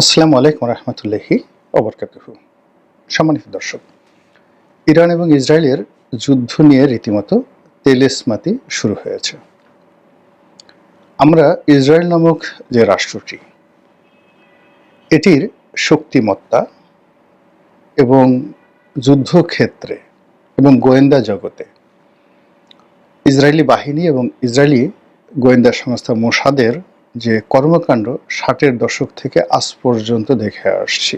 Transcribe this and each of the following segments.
আসসালামু আলাইকুম রহমতুল্লাহি অবরকাতুহ সম্মানিত দর্শক, ইরান এবং ইসরায়েলের যুদ্ধ নিয়ে রীতিমতো তেলেসমাতি শুরু হয়েছে। আমরা ইসরায়েল নামক যে রাষ্ট্রটি, এটির শক্তিমত্তা এবং যুদ্ধক্ষেত্রে এবং গোয়েন্দা জগতে, ইসরায়েলি বাহিনী এবং ইসরায়েলি গোয়েন্দা সংস্থা মোসাদের যে কর্মকাণ্ড ষাটের দশক থেকে আজ পর্যন্ত দেখে আসছি।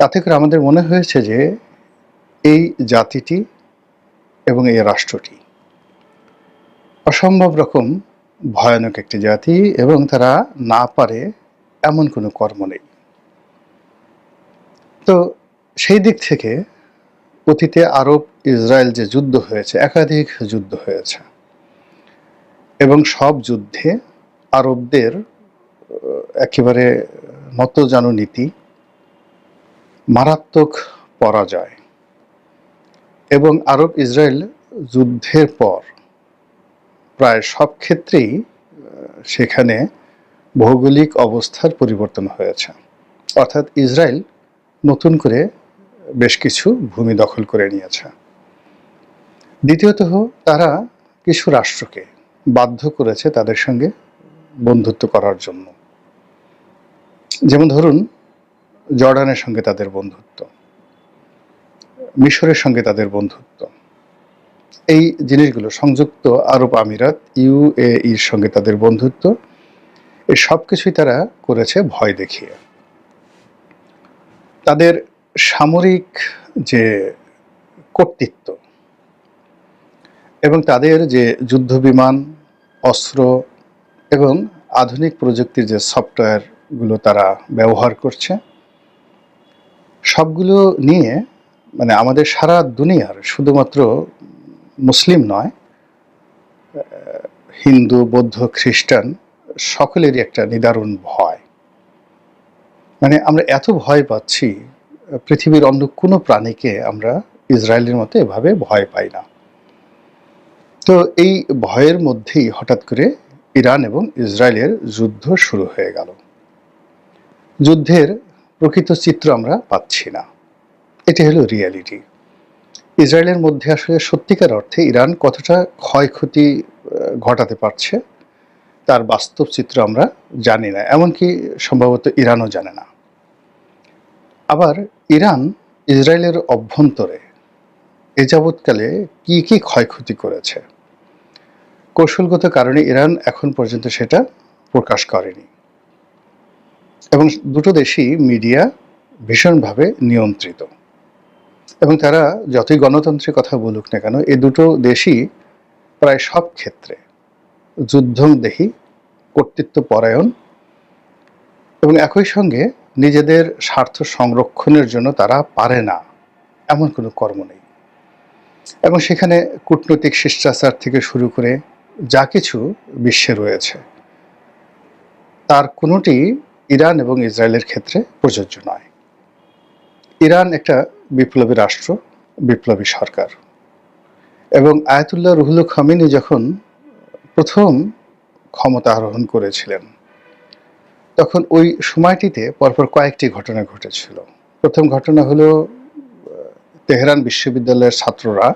তাতে করে আমাদের মনে হয়েছে যে এই জাতিটি এবং এই রাষ্ট্রটি অসম্ভব রকম ভয়ানক একটি জাতি এবং তারা না পারে এমন কোনো কর্ম নেই। তো সেই দিক থেকে অতীতে আরব ইসরায়েল যে যুদ্ধ হয়েছে, একাধিক যুদ্ধ হয়েছে এবং সব যুদ্ধে আরবদের একেবারে নতজানু নীতি মারাত্মক পরাজয়। এবং আরব ইসরায়েল যুদ্ধের পর প্রায় সব ক্ষেত্রেই সেখানে ভৌগোলিক অবস্থার পরিবর্তন হয়েছে। অর্থাৎ ইসরায়েল নতুন করে বেশ কিছু ভূমি দখল করে নিয়েছে। দ্বিতীয়ত তারা কিছু রাষ্ট্রকে বাধ্য করেছে তাদের সঙ্গে বন্ধুত্ব করার জন্য। যেমন ধরুন, জর্ডানের সঙ্গে তাদের বন্ধুত্ব, মিশরের সঙ্গে তাদের বন্ধুত্ব। এই জিনিসগুলো সংযুক্ত আরব আমিরাত ইউএইর সঙ্গে তাদের বন্ধুত্ব এই সব কিছুই তারা করেছে ভয় দেখিয়ে। তাদের সামরিক যে কর্তৃত্ব এবং তাদের যে যুদ্ধ বিমান অস্ত্র এবং আধুনিক প্রযুক্তির যে সফটওয়্যারগুলো তারা ব্যবহার করছে, সবগুলো নিয়ে মানে আমাদের সারা দুনিয়ার শুধুমাত্র মুসলিম নয় হিন্দু, বৌদ্ধ, খ্রিস্টান সকলেরই একটা নিদারুণ ভয়। মানে আমরা এত ভয় পাচ্ছি, পৃথিবীর অন্য কোনো প্রাণীকে আমরা ইসরায়েলের মতো এভাবে ভয় পাই না। তো এই ভয়ের মধ্যেই হঠাৎ করে ইরান এবং ইসরায়েলের যুদ্ধ শুরু হয়ে গেল। যুদ্ধের প্রকৃত চিত্র আমরা পাচ্ছি না। এটি হলো রিয়ালিটি। ইসরায়েলের মধ্যে আসলে সত্যিকার অর্থে ইরান কতটা ক্ষয়ক্ষতি ঘটাতে পারছে, তার বাস্তব চিত্র আমরা জানি না, এমনকি সম্ভবত ইরানও জানে না। আবার ইরান ইসরায়েলের অভ্যন্তরে এ যাবৎকালে কী কী ক্ষয়ক্ষতি করেছে? কৌশলগত কারণে ইরান এখন পর্যন্ত সেটা প্রকাশ করেনি। এবং দুটো দেশই মিডিয়া ভীষণভাবে নিয়ন্ত্রিত। এবং তারা যতই গণতন্ত্রের কথা বলুক না কেন, এই দুটো দেশই প্রায় সব ক্ষেত্রে যুদ্ধংদেহী কর্তৃত্ব পরায়ণ এবং একই সঙ্গে নিজেদের স্বার্থ সংরক্ষণের জন্য তারা পারে না, এমন কোনো কর্ম নেই। এবং সেখানে কূটনৈতিক শিষ্টাচার থেকে শুরু করে যা কিছু বিশ্বে রয়েছে, তার কোনোটি ইরান এবং ইসরায়েলের ক্ষেত্রে প্রযোজ্য নয়। ইরান একটা বিপ্লবী রাষ্ট্র, বিপ্লবী সরকার এবং আয়াতুল্লাহ রুহুল খামিনী যখন প্রথম ক্ষমতা আরোহণ করেছিলেন, তখন ওই সময়টিতে পরপর কয়েকটি ঘটনা ঘটেছিল। প্রথম ঘটনা হলো তেহরান বিশ্ববিদ্যালয়ের ছাত্ররা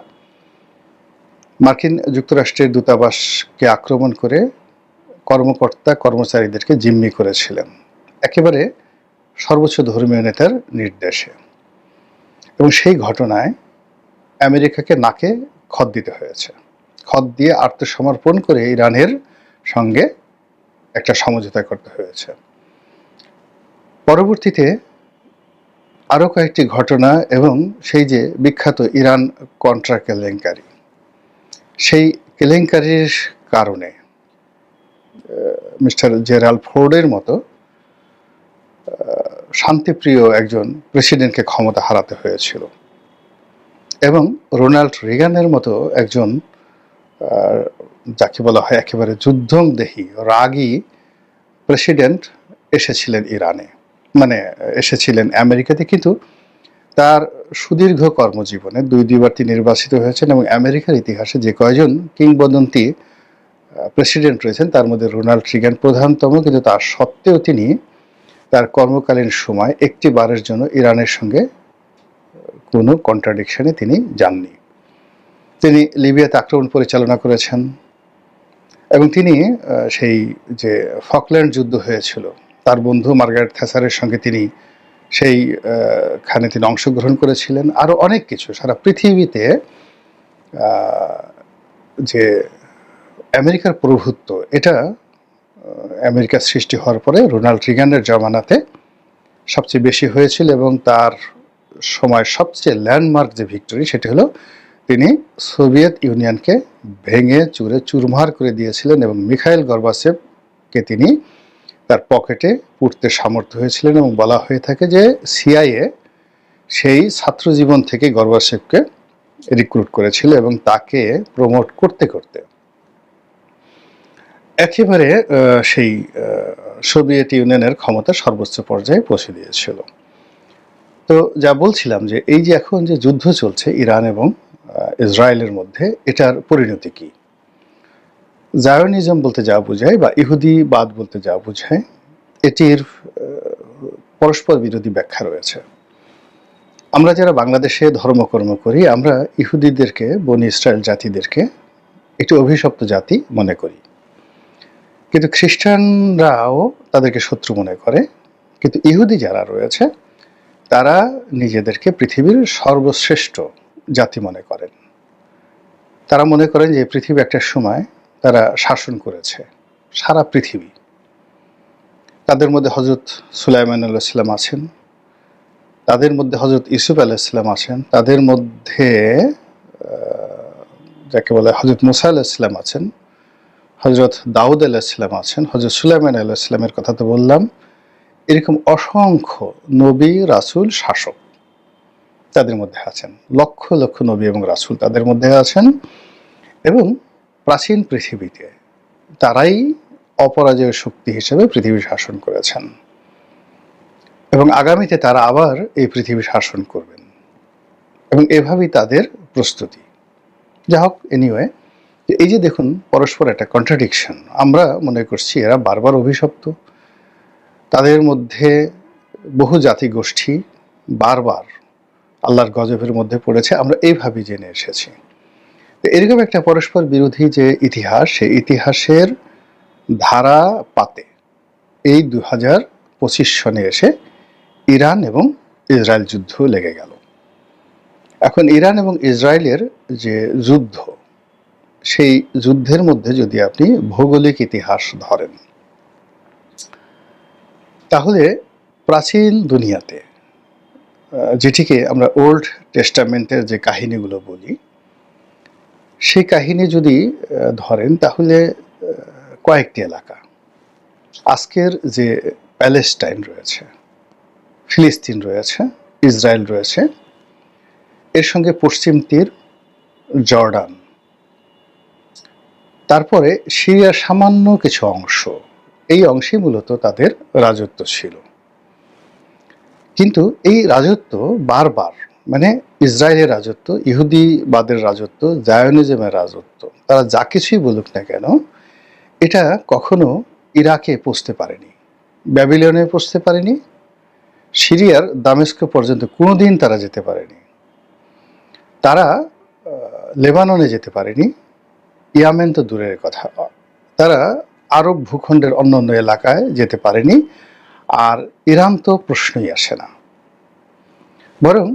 মার্কিন যুক্তরাষ্ট্রের দূতাবাসকে আক্রমণ করে কর্মকর্তা কর্মচারীদেরকে জিম্মি করেছিলেন। একেবারে সর্বোচ্চ ধর্মীয় নেতার নির্দেশে। এবং সেই ঘটনায় আমেরিকাকে নাকে খত দিতে হয়েছে। খত দিয়ে আত্মসমর্পণ করে ইরানের সঙ্গে একটা সমঝোতা করতে হয়েছে। পরবর্তীতে আরও কয়েকটি ঘটনা এবং সেই যে বিখ্যাত ইরান কন্ট্রা কেলেঙ্কারি সেই কেলেঙ্কারির কারণে মিস্টার জেরাল ফোর্ডের মতো শান্তিপ্রিয় একজন প্রেসিডেন্টকে ক্ষমতা হারাতে হয়েছিল। এবং রোনাল্ড রিগানের মতো একজন যাকে বলা হয় একেবারে যুদ্ধংদেহী, রাগী প্রেসিডেন্ট এসেছিলেন ইরানে। মানে এসেছিলেন আমেরিকাতে, কিন্তু তার সুদীর্ঘ কর্মজীবনে দুই দুইবার তিনি নির্বাচিত হয়েছেন এবং আমেরিকার ইতিহাসে যে কয়জন কিংবদন্তি প্রেসিডেন্ট রয়েছেন, তার মধ্যে রোনাল্ড রিগান প্রধানতম, কিন্তু তার সত্ত্বেও তিনি তার কর্মকালীন সময় একটি বারের জন্য ইরানের সঙ্গে কোনো কন্ট্রাডিকশনে তিনি যাননি। তিনি লিবিয়াতে আক্রমণ পরিচালনা করেছেন এবং তিনি সেই যে ফকল্যান্ড যুদ্ধ হয়েছিল, তার বন্ধু মার্গারেট থ্যাসারের সঙ্গে তিনি সেই খানে তিনি অংশগ্রহণ করেছিলেন। আরও অনেক কিছু, সারা পৃথিবীতে যে আমেরিকার প্রভুত্ব, এটা আমেরিকার সৃষ্টি হওয়ার পরে রোনাল্ড রিগানের জমানাতে সবচেয়ে বেশি হয়েছিল এবং তার সময় সবচেয়ে ল্যান্ডমার্ক যে ভিক্টরি, সেটি হলো তিনি সোভিয়েত ইউনিয়নকে ভেঙে, চুরে, চুরমার করে দিয়েছিলেন এবং মিখাইল গর্বাসেভকে তিনি তার পকেটে পুড়তে সামর্থ্য হয়েছিলেন এবং বলা হয়ে থাকে যে সিআইএ সেই ছাত্র জীবন থেকে গর্বাসেভকে রিক্রুট করেছিল এবং তাকে প্রমোট করতে করতে। একেবারে সেই সোভিয়েত ইউনিয়নের ক্ষমতা সর্বোচ্চ পর্যায়ে পৌঁছে দিয়েছিল। তো যা বলছিলাম যে এই যে এখন যে যুদ্ধ চলছে ইরান এবং ইসরায়েলের মধ্যে, এটার পরিণতি কি? জায়নিজম বলতে যা বোঝায় বা ইহুদিবাদ বলতে যা বোঝায়, এটির পরস্পর বিরোধী ব্যাখ্যা রয়েছে। আমরা যারা বাংলাদেশে ধর্মকর্ম করি, আমরা ইহুদিদেরকে, বনি ইসরায়েল জাতিদেরকে একটি অভিশপ্ত জাতি মনে করি। কিন্তু খ্রিস্টানরাও তাদেরকে শত্রু মনে করে। কিন্তু ইহুদি যারা রয়েছে, তারা নিজেদেরকে পৃথিবীর সর্বশ্রেষ্ঠ জাতি মনে করেন। তারা মনে করেন যে পৃথিবী একটা সময় তারা শাসন করেছে, সারা পৃথিবী। তাদের মধ্যে হজরত সুলাইমান আলাইসাল্লাম আছেন, তাদের মধ্যে হজরত ইসুফ আলাইসাল্লাম আছেন, তাদের মধ্যে যাকে বলে হজরত মুসা আলাইসাল্লাম আছেন হজরত দাউদ আলাইসাল্লাম আছেন হজরত সুলাইমান আলাইসাল্লামের কথা তো বললাম। এরকম অসংখ্য নবী, রাসূল, শাসক তাদের মধ্যে আছেন, লক্ষ লক্ষ নবী এবং রাসূল তাদের মধ্যে আছেন এবং প্রাচীন পৃথিবীতে তারাই অপরাজয় শক্তি হিসেবে পৃথিবী শাসন করেছেন। এবং আগামীতে তারা আবার এই পৃথিবী শাসন করবেন। এবং এভাবেই তাদের প্রস্তুতি। যা হোক এনিওয়ে এই যে দেখুন, পরস্পর একটা কন্ট্রাডিকশন আমরা মনে করছি এরা বারবার অভিশপ্ত। তাদের মধ্যে বহু জাতি গোষ্ঠী বারবার আল্লাহর গজবের মধ্যে পড়েছে। আমরা এইভাবেই জেনে এসেছি। তো এরকম একটা পরস্পর বিরোধী যে ইতিহাস, সেই ইতিহাসের ধারা পাতে এই দু হাজার পঁচিশ সনে এসে ইরান এবং ইসরায়েল যুদ্ধ লেগে গেল। এখন ইরান এবং ইসরায়েলের যে যুদ্ধ, সেই যুদ্ধের মধ্যে যদি আপনি ভৌগোলিক ইতিহাস ধরেন, তাহলে প্রাচীন দুনিয়াতে যেটিকে আমরা ওল্ড টেস্টামেন্টের যে কাহিনীগুলো বলি সেই কাহিনী যদি ধরেন তাহলে কয়েকটি এলাকা। আজকের যে প্যালেস্টাইন রয়েছে, ফিলিস্তিন রয়েছে, ইসরায়েল রয়েছে, এর সঙ্গে পশ্চিম তীর, জর্ডান। তারপরে সিরিয়ার সামান্য কিছু অংশ, এই অংশে মূলত তাদের রাজত্ব ছিল। কিন্তু এই রাজত্ব বারবার মানে ইসরায়েলের রাজত্ব, ইহুদিবাদের রাজত্ব, জায়নিজমের রাজত্ব, তারা যা কিছুই বলুক না কেন, এটা কখনো ইরাকে পৌঁছতে পারেনি ব্যাবিলিয়নে পৌঁছতে পারেনি, সিরিয়ার দামেস্ক পর্যন্ত কোনোদিন তারা যেতে পারেনি, তারা লেবাননে যেতে পারেনি, ইয়ামেন তো দূরের কথা, তারা আরব ভূখণ্ডের অন্য অন্য এলাকায় যেতে পারেনি, আর ইরান তো প্রশ্নই আসে না, বরং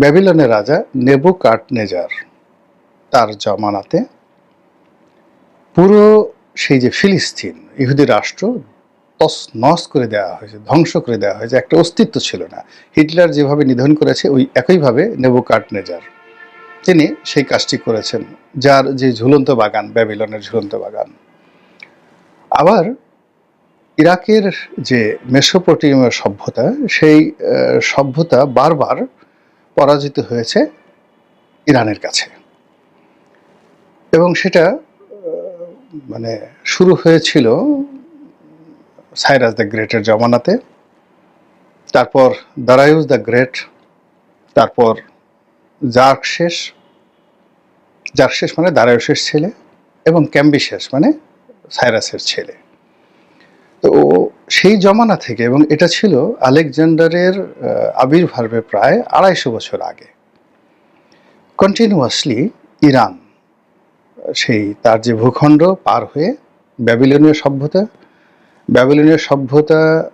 ব্যাবিলনের রাজা নেবু নেজার তার জমানাতে। পুরো সেই যে ফিলিস্তিন, ইহুদি রাষ্ট্র তস নস করে দেওয়া হয়েছে, ধ্বংস করে দেওয়া হয়েছে, একটা অস্তিত্ব ছিল না। হিটলার যেভাবে নিধন করেছে, ওই একইভাবে নেবু নেজার তিনি সেই কাজটি করেছেন, যার যে ঝুলন্ত বাগান, ব্যাবিলনের ঝুলন্ত বাগান। আবার ইরাকের যে মেসোপটেমিয় সভ্যতা, সেই সভ্যতা বারবার পরাজিত হয়েছে ইরানের কাছে। এবং সেটা মানে শুরু হয়েছিল সাইরাস দ্য গ্রেটের জমানাতে, তারপর দারায়ুস দ্য গ্রেট, তারপর জার্কশেষ জার্কশেষ মানে দারায়ুসের ছেলে এবং ক্যাম্বিশেষ মানে সাইরাসের ছেলে। তো সেই জমানা থেকে এবং এটা ছিল আলেকজান্ডারের আহ, আবির্ভাবের প্রায় আড়াইশো বছর আগে। কন্টিনিউয়াসলি ইরান সেই তার যে ভূখণ্ড পার হয়ে ব্যাবিলনীয় সভ্যতা ব্যাবিলনীয় সভ্যতা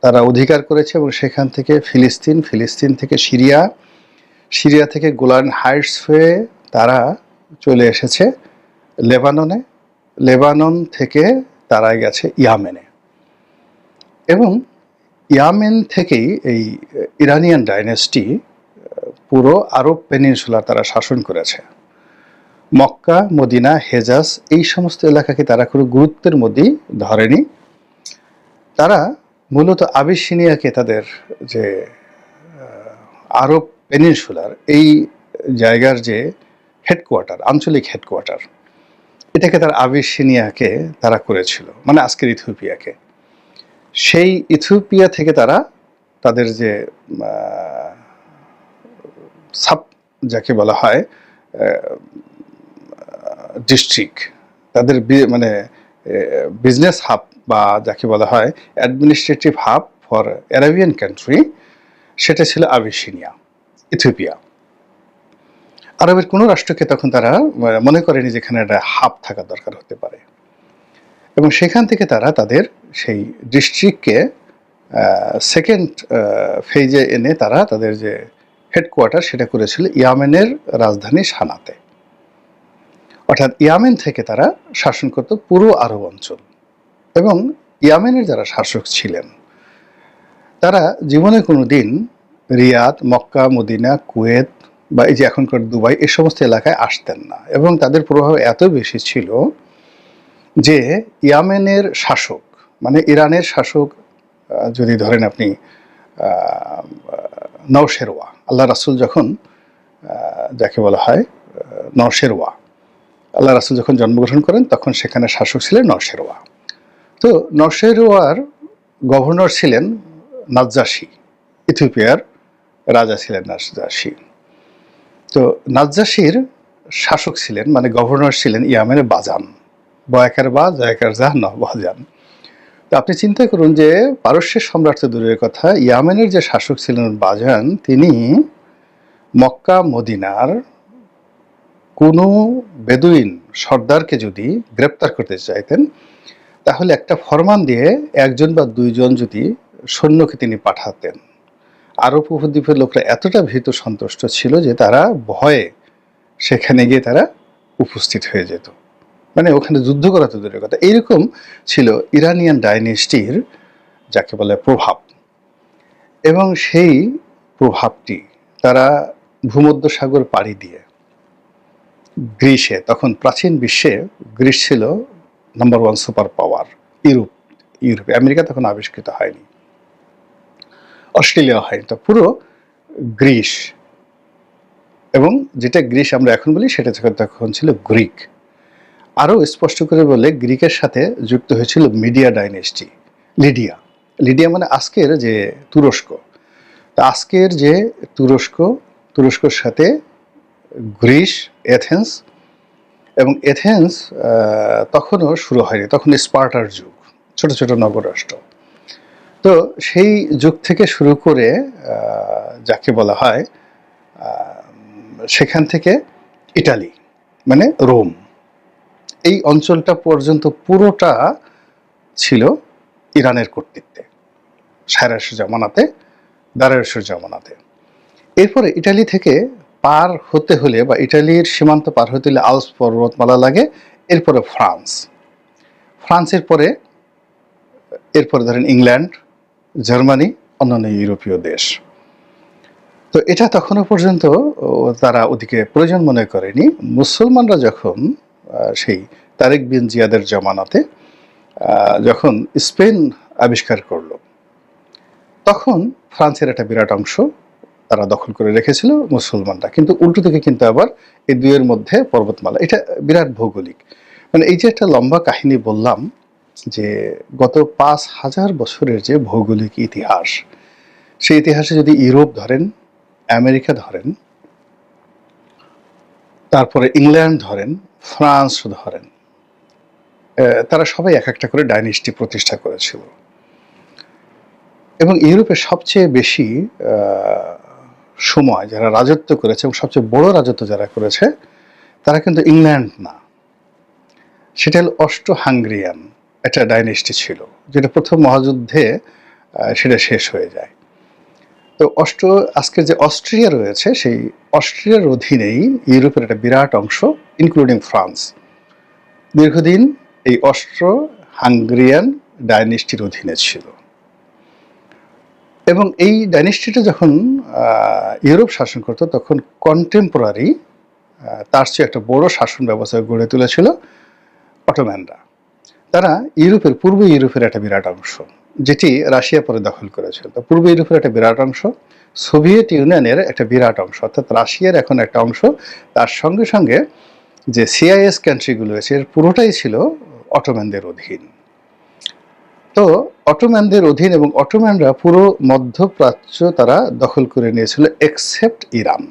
তারা অধিকার করেছে এবং সেখান থেকে ফিলিস্তিন ফিলিস্তিন থেকে সিরিয়া সিরিয়া থেকে গোলান হাইটস হয়ে তারা চলে এসেছে লেবাননে। লেবানন থেকে তারা গেছে ইয়ামেনে। এবং ইয়ামেন থেকেই এই ইরানিয়ান ডাইনেস্টি পুরো আরব পেনিনসুলার তারা শাসন করেছে। মক্কা, মদিনা, হেজাজ এই সমস্ত এলাকাকে তারা কোনো গুরুত্বের মধ্যেই ধরেনি। তারা মূলত আবিসিনিয়াকে তাদের যে আরব পেনিনসুলার এই জায়গার যে হেডকোয়ার্টার, আঞ্চলিক হেডকোয়ার্টার, এটাকে তারা আবিসিনিয়াকে তারা করেছিল মানে আজকের ইথিওপিয়াকে। সেই ইথিওপিয়া থেকে তারা তাদের যে সাব যাকে বলা হয় ডিস্ট্রিক্ট, তাদের মানে বিজনেস হাব বা যাকে বলা হয় administrative hub for Arabian country সেটা ছিল আবিসিনিয়া, ইথিওপিয়া। আরবের কোনো রাষ্ট্রকে তখন তারা মনে করেনি যেখানে একটা হাব থাকা দরকার হতে পারে। এবং সেখান থেকে তারা তাদের সেই ডিস্ট্রিক্টকে সেকেন্ড ফেজে এনে তারা তাদের যে হেডকোয়ার্টার সেটা করেছিল ইয়ামেনের রাজধানী সানাতে। অর্থাৎ ইয়ামেন থেকে তারা শাসন করত পুরো আরব অঞ্চল এবং ইয়ামেনের যারা শাসক ছিলেন, তারা জীবনে কোনো দিন রিয়াদ, মক্কা, মদিনা, কুয়েত বা এই যে এখনকার দুবাই এ সমস্ত এলাকায় আসতেন না এবং তাদের প্রভাব এত বেশি ছিল যে ইয়ামেনের শাসক মানে ইরানের শাসক যদি ধরেন আপনি নওশেরওয়া আল্লাহ রাসুল যখন যাকে বলা হয় আহ, নওশেরওয়া আল্লাহ রাসুল যখন জন্মগ্রহণ করেন তখন সেখানে শাসক ছিলেন নওশেরওয়া। তো নওশেরওয়ার গভর্নর ছিলেন নাজ্জাসী ইথিওপিয়ার রাজা ছিলেন নাজ্জাসী। তো নাজ্জাসীর শাসক ছিলেন মানে গভর্নর ছিলেন ইয়ামেনের বাজান। বয়াকার বা জয়াকার যা ন বাজান তো আপনি চিন্তা করুন যে পারস্যের সম্রাট দূরের কথা, ইয়ামেনের যে শাসক ছিলেন বাজান তিনি মক্কা, মদিনার কোনো বেদুইন সর্দারকে যদি গ্রেপ্তার করতে চাইতেন, তাহলে একটা ফরমান দিয়ে একজন বা দুইজন যদি সৈন্যকে তিনি পাঠাতেন। আরব উপদ্বীপের লোকরা এতটা ভীত সন্তুষ্ট ছিল যে তারা ভয়ে সেখানে গিয়ে তারা উপস্থিত হয়ে যেত। মানে ওখানে যুদ্ধ করা তো দূরের কথা। এইরকম ছিল ইরানিয়ান ডাইনেস্টির যাকে বলে প্রভাব। এবং সেই প্রভাবটি তারা ভূমধ্য সাগর পাড়ি দিয়ে গ্রিসে তখন প্রাচীন বিশ্বে গ্রিস ছিল number one super power Europe Europe. America তখন আবিষ্কৃত হয়নি। অস্ট্রেলিয়া হয়নি। তো পুরো গ্রিস এবং যেটা গ্রিস আমরা এখন বলি, সেটা তখন- ছিল গ্রিক। আরও স্পষ্ট করে বলে গ্রিকের সাথে যুক্ত হয়েছিল মিডিয়া ডাইনেস্টি, লিডিয়া। লিডিয়া মানে আজকের যে তুরস্ক। আজকের যে তুরস্ক, তুরস্কর সাথে গ্রিস, এথেন্স এবং এথেন্স তখনও শুরু হয়নি, তখন স্পার্টার যুগ, ছোট ছোট নগরাষ্ট্র তো সেই যুগ থেকে শুরু করে যাকে বলা হয় সেখান থেকে ইটালি মানে রোম। এই অঞ্চলটা পর্যন্ত পুরোটা ছিল ইরানের কর্তৃত্বে সায়রাসের জামানাতে দারায়সের জামানাতে। এরপরে ইটালি থেকে পার হতে হলে বা ইটালির সীমান্ত পার হতে হলে আলস পর্বতমালা লাগে, এরপরে ফ্রান্স। ফ্রান্সের পরে, এরপরে ধরেন ইংল্যান্ড, জার্মানি, অন্যান্য ইউরোপীয় দেশ। তো এটা তখনও পর্যন্ত তারা ওদিকে প্রয়োজন মনে করেনি। মুসলমানরা যখন সেই তারেক বিন জিয়াদের জমানাতে যখন স্পেন আবিষ্কার করল, তখন ফ্রান্সের একটা বিরাট অংশ তারা দখল করে রেখেছিল মুসলমানরা। কিন্তু উল্টো থেকে কিন্তু আবার এই দুইয়ের মধ্যে পর্বতমালা, এটা বিরাট ভৌগোলিক। মানে এই যে একটা লম্বা কাহিনী বললাম যে গত পাঁচ হাজার বছরের যে ভৌগোলিক ইতিহাস, সেই ইতিহাসে যদি ইউরোপ ধরেন, আমেরিকা ধরেন তারপরে ইংল্যান্ড ধরেন, ফ্রান্স ধরেন তারা সবাই এক একটা করে ডাইনেস্টি প্রতিষ্ঠা করেছিল। এবং ইউরোপে সবচেয়ে বেশি সময় যারা রাজত্ব করেছে এবং সবচেয়ে বড় রাজত্ব যারা করেছে, তারা কিন্তু ইংল্যান্ড না। সেটা হল অষ্ট হাঙ্গরিয়ান একটা ডাইনেস্টি ছিল, যেটা প্রথম মহাযুদ্ধে সেটা শেষ হয়ে যায়। তো অষ্ট আজকের যে অস্ট্রিয়া রয়েছে, সেই অস্ট্রিয়ার অধীনেই ইউরোপের একটা বিরাট অংশ ইনক্লুডিং ফ্রান্স দীর্ঘদিন এই অস্ট্রো হাঙ্গরিয়ান ডাইনেস্টির অধীনে ছিল। এবং এই ডাইনেস্টিটা যখন ইউরোপ শাসন করতো, তখন কন্টেম্পোরারি তার চেয়ে একটা বড় শাসন ব্যবস্থা গড়ে তুলেছিল অটোম্যানরা। তারা ইউরোপের, পূর্ব ইউরোপের একটা বিরাট অংশ। যেটি রাশিয়া পরে দখল করেছিল। পূর্ব ইউরোপের একটা বিরাট অংশ, সোভিয়েত ইউনিয়নের একটা বিরাট অংশ, অর্থাৎ রাশিয়ার এখন একটা অংশ। তার সঙ্গে সঙ্গে যে সিআইএস কান্ট্রিগুলো আছে, এর পুরোটাই ছিল অটোম্যানদের অধীন। তো অটোম্যানদের অধীন এবং অটোম্যানরা পুরো মধ্যপ্রাচ্য তারা দখল করে নিয়েছিল এক্সেপ্ট ইরান।